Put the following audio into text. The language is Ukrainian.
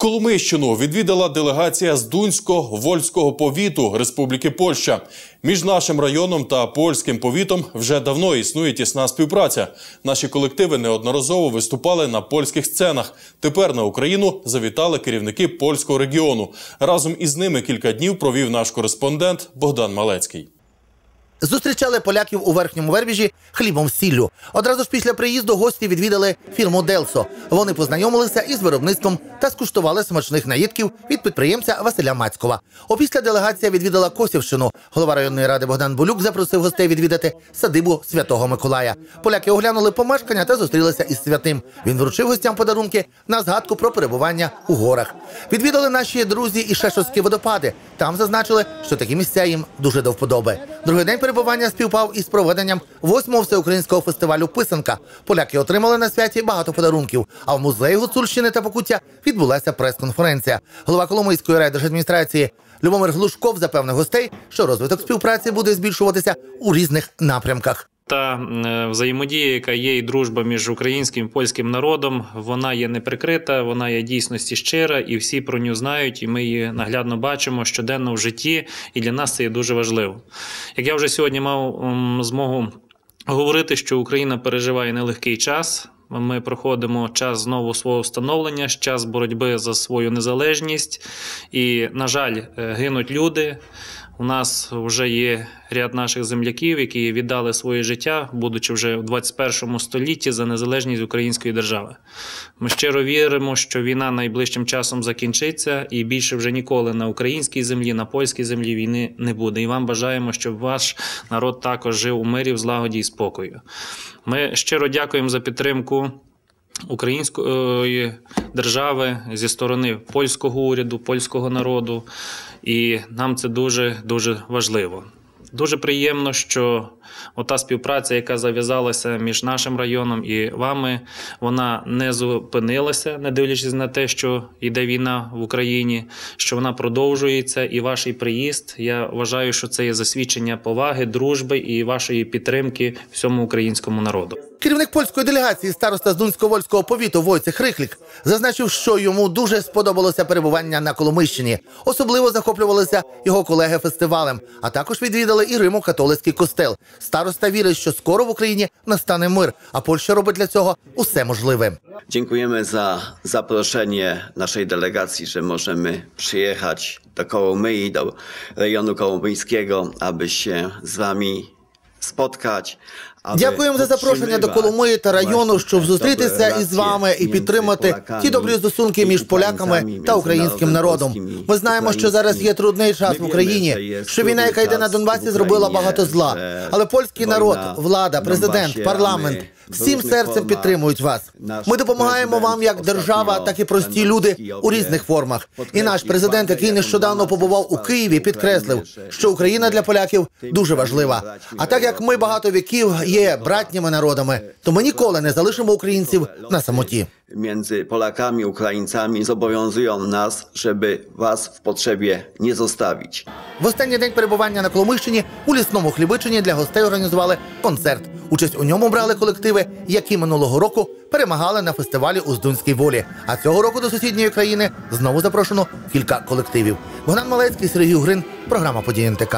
Коломийщину відвідала делегація з Дунського Вольського повіту Республіки Польща. Між нашим районом та польським повітом вже давно існує тісна співпраця. Наші колективи неодноразово виступали на польських сценах. Тепер на Україну завітали керівники польського регіону. Разом із ними кілька днів провів наш кореспондент Богдан Малецький. Зустрічали поляків у верхньому вербіжі хлібом сіллю. Одразу ж після приїзду гості відвідали фірму Делсо. Вони познайомилися із виробництвом та скуштували смачних наїдків від підприємця Василя Мацькова. Опісля делегація відвідала Косівщину. Голова районної ради Богдан Болюк запросив гостей відвідати садибу Святого Миколая. Поляки оглянули помешкання та зустрілися із святим. Він вручив гостям подарунки на згадку про перебування у горах. Відвідали наші друзі і Шешовські водопади. Там зазначили, що такі місця їм дуже до вподоби. Другий день перебування співпав із проведенням восьмого всеукраїнського фестивалю Писанка. Поляки отримали на святі багато подарунків. А в музеї Гуцульщини та Покуття відбулася прес-конференція. Голова Коломийської райдержадміністрації Любомир Глушков запевнив гостей, що розвиток співпраці буде збільшуватися у різних напрямках. Та е, взаємодія, яка є і дружба між українським і польським народом, вона є неприкрита, вона є дійсності щира, і всі про нього знають, і ми її наглядно бачимо щоденно в житті, і для нас це є дуже важливо. Як я вже сьогодні мав змогу говорити, що Україна переживає нелегкий час. Ми проходимо час знову свого встановлення, час боротьби за свою незалежність, і, на жаль, е, гинуть люди. У нас вже є ряд наших земляків, які віддали своє життя, будучи вже в 21 столітті за незалежність української держави. Ми щиро віримо, що війна найближчим часом закінчиться, і більше вже ніколи на українській землі, на польській землі війни не буде. І вам бажаємо, щоб ваш народ також жив у мирі, в злагоді і спокою. Ми щиро дякуємо за підтримку. Української держави зі сторони польського уряду, польського народу, і нам це дуже дуже важливо. Дуже приємно, що ота співпраця, яка зав'язалася між нашим районом і вами, вона не зупинилася, не дивлячись на те, що йде війна в Україні, що вона продовжується, і ваш приїзд. Я вважаю, що це є засвідчення поваги, дружби і вашої підтримки всьому українському народу. Керівник польської делегації староста з Дунсько-Вольського повіту Войцех Рихлік зазначив, що йому дуже сподобалося перебування на Коломийщині. Особливо захоплювалися його колеги фестивалем, а також відвідали і Римо-католицький костел. Староста вірить, що скоро в Україні настане мир, а Польща робить для цього усе możliwe. Dziękujemy za zaproszenie naszej delegacji, że możemy przyjechać do Kołomyi, do rejonu kołomyjskiego, aby się z wami spotkać. Дякуємо за запрошення до Коломиї та району, щоб зустрітися із вами і підтримати ті добрі стосунки між поляками та українським народом Ми знаємо, що зараз є трудний час в Україні, що війна, яка йде на Донбасі, зробила багато зла. Але польський народ, влада, президент, парламент всім серцем підтримують вас. Ми допомагаємо вам як держава, так і прості люди у різних формах. І наш президент, який нещодавно побував у Києві, підкреслив, що Україна для поляків дуже важлива. А так як ми багато віків є братніми народами, то ми ніколи не залишимо українців на самоті. między Polakami, Ukraińcami zobowiązują nas, żeby was w potrzebie nie zostawić. В останній день перебування на Коломийщині у лісному хлібичині для гостей організували концерт. Участь у ньому брали колективи, які минулого року перемагали на фестивалі у Здунській волі. А цього року до сусідньої країни знову запрошено кілька колективів. Богдан Малецький, Сергій Грин, програма «Події НТК».